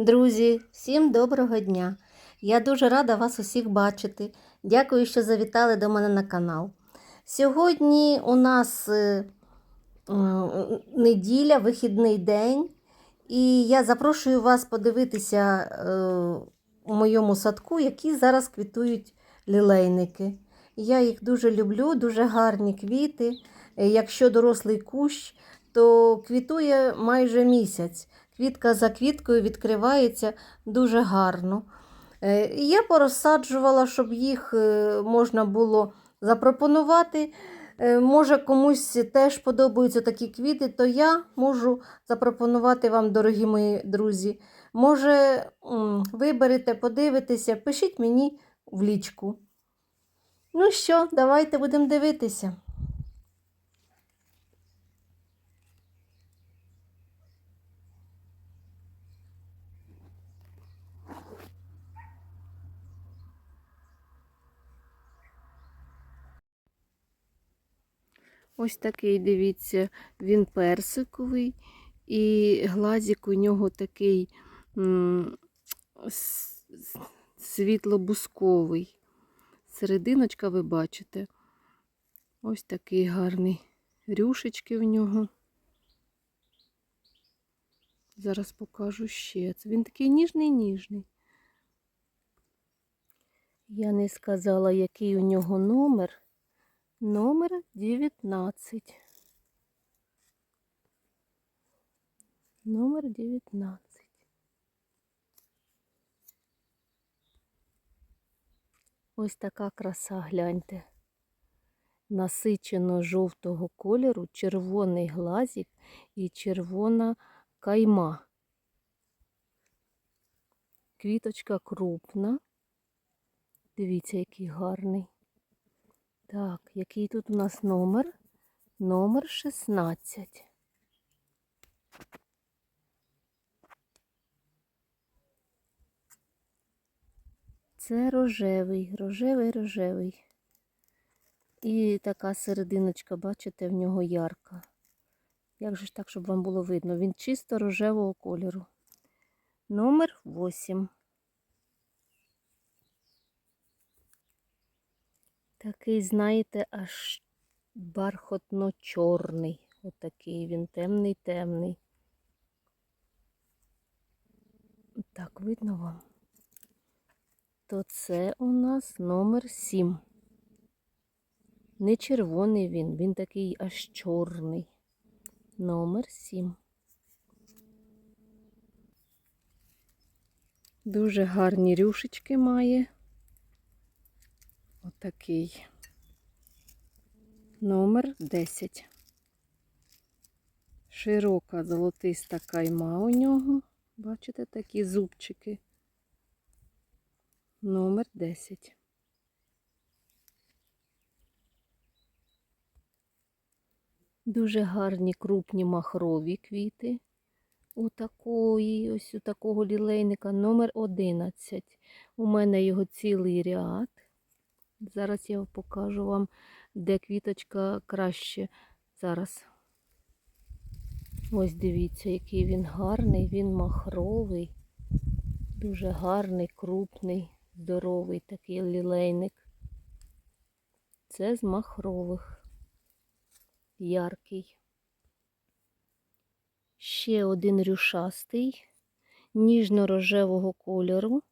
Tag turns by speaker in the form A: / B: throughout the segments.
A: Друзі, всім доброго дня! Я дуже рада вас усіх бачити. Дякую, що завітали до мене на канал. Сьогодні у нас е, е, неділя, вихідний день, і я запрошую вас подивитися е, у моєму садку, які зараз квітують лілейники. Я їх дуже люблю, дуже гарні квіти. Якщо дорослий кущ, то квітує майже місяць. Квітка за квіткою відкривається дуже гарно. Е, Я порозсаджувала, щоб їх е, можна було запропонувати. Е, Може, комусь теж подобаються такі квіти, то я можу запропонувати вам, дорогі мої друзі. Може, виберете, подивитеся, пишіть мені в лічку. Ну що, давайте будемо дивитися. Ось такий, дивіться, він персиковий, і глазик у нього такий світло-бусковий. Серединочка, ви бачите. Ось такий гарний рюшечки в нього. Зараз покажу ще. Він такий ніжний-ніжний. Я не сказала, який у нього номер. Номер 19. Номер 19. Ось така краса, гляньте. Насичено жовтого кольору, червоний глазик і червона кайма. Квіточка крупна. Дивіться, який гарний. Так, який тут у нас номер? Номер 16. Це рожевий, рожевий, рожевий. І така серединочка, бачите, в нього ярка. Як же ж так, щоб вам було видно? Він чисто рожевого кольору. Номер 8. Такий, знаєте, аж бархотно-чорний. Отакий він темний-темний. Так, видно вам? То це у нас номер 7. Не червоний він, він такий аж чорний. Номер 7. Дуже гарні рюшечки має. Отакий. Номер 10. Широка золотиста кайма у нього. Бачите, такі зубчики. Номер 10. Дуже гарні крупні махрові квіти. У такої, ось у такого лілейника номер 11. У мене його цілий ряд. Зараз я покажу вам, де квіточка краще. Зараз. Ось дивіться, який він гарний, він махровий, дуже гарний, крупний, здоровий такий лілейник. Це з махрових, яркий. Ще один рюшастий, ніжно-рожевого кольору.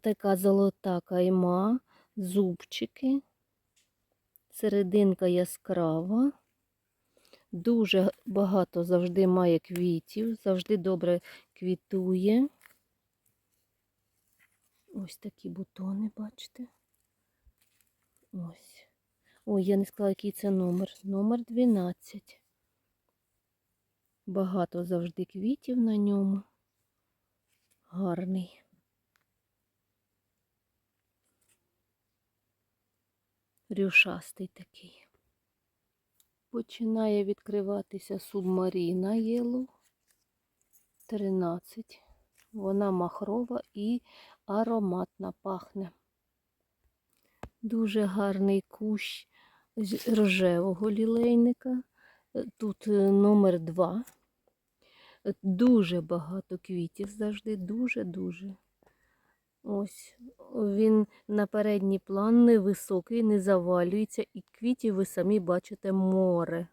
A: Така золота кайма, зубчики, серединка яскрава, дуже багато завжди має квітів, завжди добре квітує. Ось такі бутони, бачите? Ось. Ой, я не сказала, який це номер. Номер 12. Багато завжди квітів на ньому. Гарний. Рюшастий такий. Починає відкриватися субмаріна єлу. 13. Вона махрова і ароматна пахне. Дуже гарний кущ з рожевого лілейника. Е, Тут е, номер 2. Е, Дуже багато квітів завжди, дуже-дуже. Ось він на передній план невисокий, не завалюється, і квітів ви самі бачите море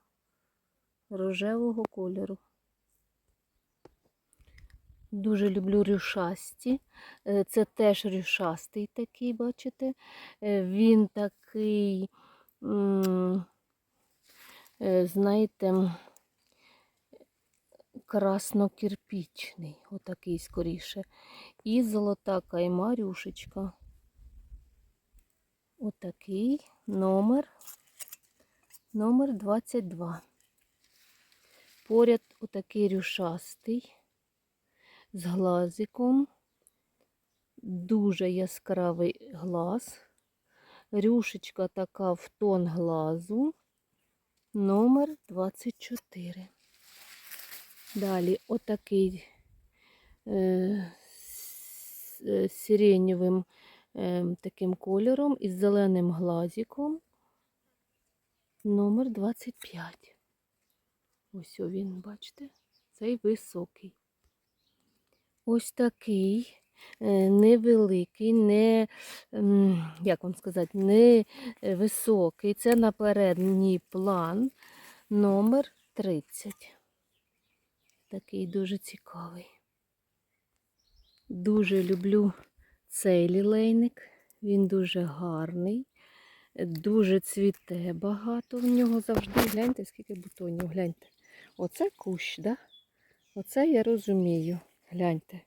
A: рожевого кольору. Дуже люблю рюшасті. Е, Це теж рюшастий такий, бачите. Е, Він такий, е, знаєте, краснокірпічний, отакий скоріше. І золота кайма рюшечка. Отакий номер, номер 22. Поряд отакий рюшастий з глазиком. Дуже яскравий глаз. Рюшечка така в тон глазу. Номер 24. Далі отакий е, з е, сиренєвим е, таким кольором із зеленим глазиком. Номер 25. Ось він, бачите, цей високий. Ось такий е, невеликий, не, як вам сказати, не е, високий. Це на передній план номер 30. Такий дуже цікавий. Дуже люблю цей лілейник. Він дуже гарний, дуже цвіте багато в нього завжди. Гляньте, скільки бутонів, гляньте. Оце кущ, да? Оце я розумію. Гляньте.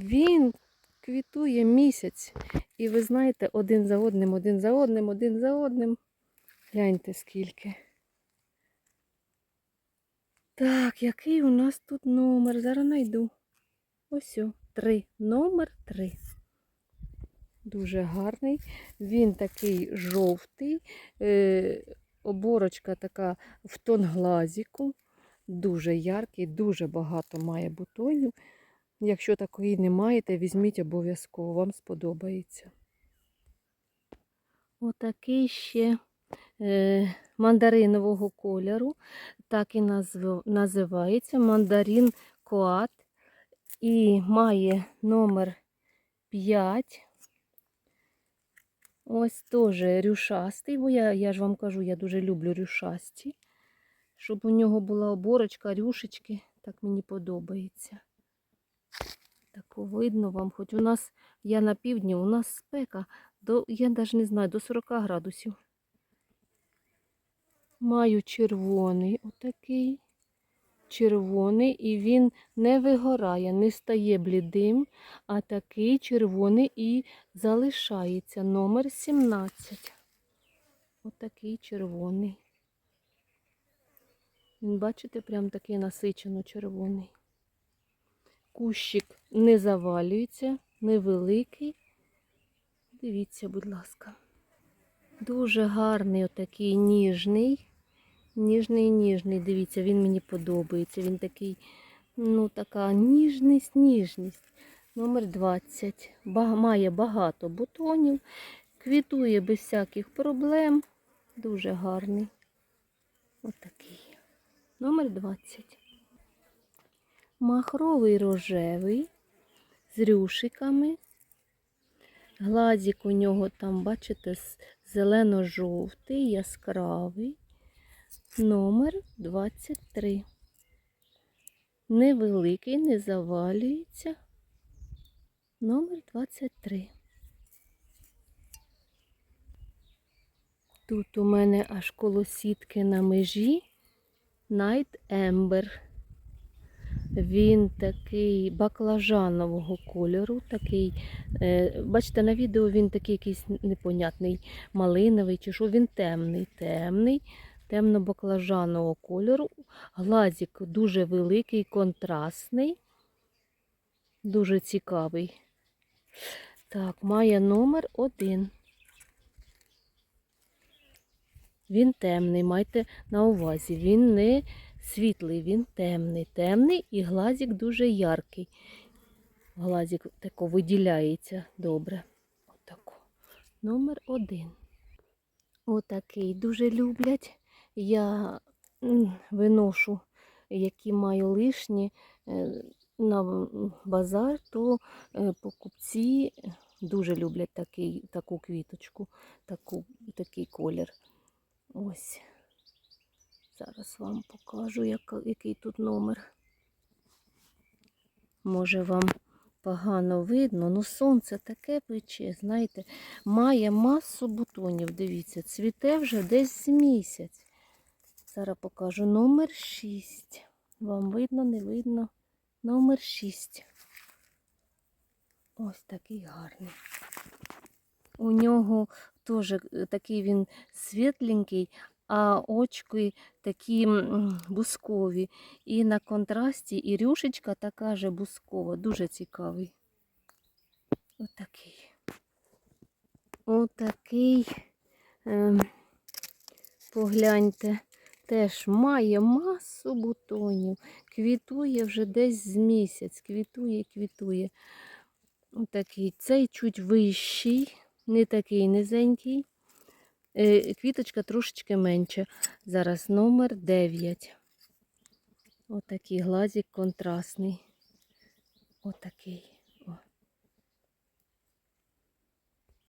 A: Він квітує місяць. І ви знаєте, один за одним, один за одним, один за одним. Гляньте скільки. Так, який у нас тут номер? Зараз знайду. Ось о, три. Номер три. Дуже гарний. Він такий жовтий, е, оборочка така в тон глазіку. Дуже яркий, дуже багато має бутонів. Якщо такої не маєте, візьміть обов'язково, вам сподобається. Отакий ще мандаринового кольору, так і називається мандарин коат. І має номер 5. Ось теж рюшастий, бо я, я ж вам кажу, я дуже люблю рюшасті. Щоб у нього була оборочка, рюшечки, так мені подобається. Так видно вам, хоч у нас, я на півдні, у нас спека, до, я навіть не знаю, до 40 градусів. Маю червоний отакий, червоний, і він не вигорає, не стає блідим, а такий червоний і залишається. Номер 17. Отакий червоний. Він, бачите, прям такий насичено червоний. Кущик не завалюється, невеликий. Дивіться, будь ласка. Дуже гарний, отакий ніжний. Ніжний, ніжний. Дивіться, він мені подобається. Він такий, ну, така ніжність, ніжність. Номер 20. Ба- має багато бутонів, квітує без всяких проблем. Дуже гарний. Отакий. Номер 20. Махровий рожевий з рюшиками. Глазик у нього там, бачите, зелено-жовтий, яскравий. Номер 23. Невеликий, не завалюється. Номер 23. Тут у мене аж коло сітки на межі Night Ember. Він такий баклажанового кольору, такий, е, бачите, на відео він такий якийсь непонятний, малиновий, чи що він темний, темний, темно-баклажанового кольору. Глазик дуже великий, контрастний, дуже цікавий. Так, має номер один. Він темний, майте на увазі. Він не світлий, він темний. Темний і глазик дуже яркий. Глазик тако виділяється добре. Отако. Номер один. Отакий дуже люблять. Я виношу, які маю лишні, е, на базар, то е, покупці дуже люблять такий, таку квіточку, таку, такий колір. Ось. Зараз вам покажу, який тут номер. Може вам погано видно, ну сонце таке пече, знаєте, має масу бутонів. Дивіться, цвіте вже десь місяць. Зараз покажу номер 6. Вам видно, не видно? Номер 6. Ось такий гарний. У нього теж е, такий він світленький, а очки такі бускові. І на контрасті і рюшечка така же бускова. Дуже цікавий. Отакий. Отакий. Ем, погляньте. Теж має масу бутонів. Квітує вже десь з місяць. Квітує, квітує. Отакий. Цей чуть вищий, не такий низенький. Е, Квіточка трошечки менша. Зараз номер 9. Отакий глазик контрастний. Отакий.